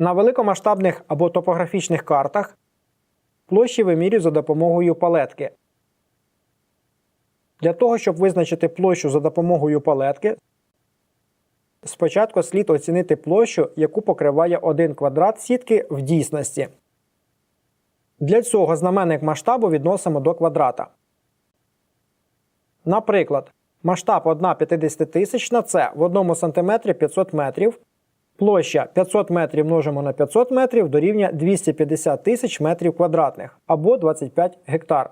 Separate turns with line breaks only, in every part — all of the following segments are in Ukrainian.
На великомасштабних або топографічних картах площі вимірюють за допомогою палетки. Для того, щоб визначити площу за допомогою палетки, спочатку слід оцінити площу, яку покриває один квадрат сітки в дійсності. Для цього знаменник масштабу відносимо до квадрата. Наприклад, масштаб 1 50 це в 1 см 500 метрів. Площа 500 метрів множимо на 500 метрів дорівнює 250 тисяч метрів квадратних або 25 гектар.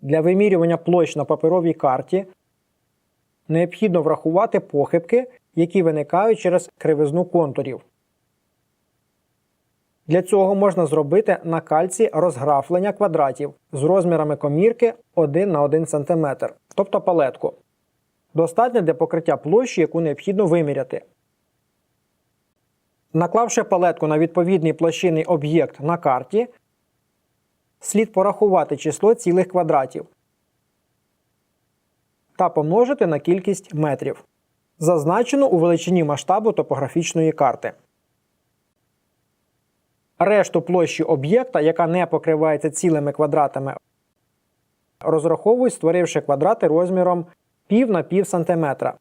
Для вимірювання площ на паперовій карті необхідно врахувати похибки, які виникають через кривизну контурів. Для цього можна зробити на кальці розграфлення квадратів з розмірами комірки 1 на 1 см, тобто палетку. Достатньо для покриття площі, яку необхідно виміряти. Наклавши палетку на відповідний площинний об'єкт на карті, слід порахувати число цілих квадратів та помножити на кількість метрів, зазначену у величині масштабу топографічної карти. Решту площі об'єкта, яка не покривається цілими квадратами, розраховують, створивши квадрати розміром пів на пів сантиметра.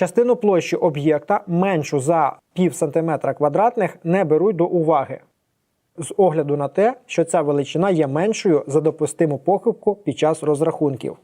Частину площі об'єкта меншу за пів сантиметра квадратних не беруть до уваги з огляду на те, що ця величина є меншою за допустиму похибку під час розрахунків.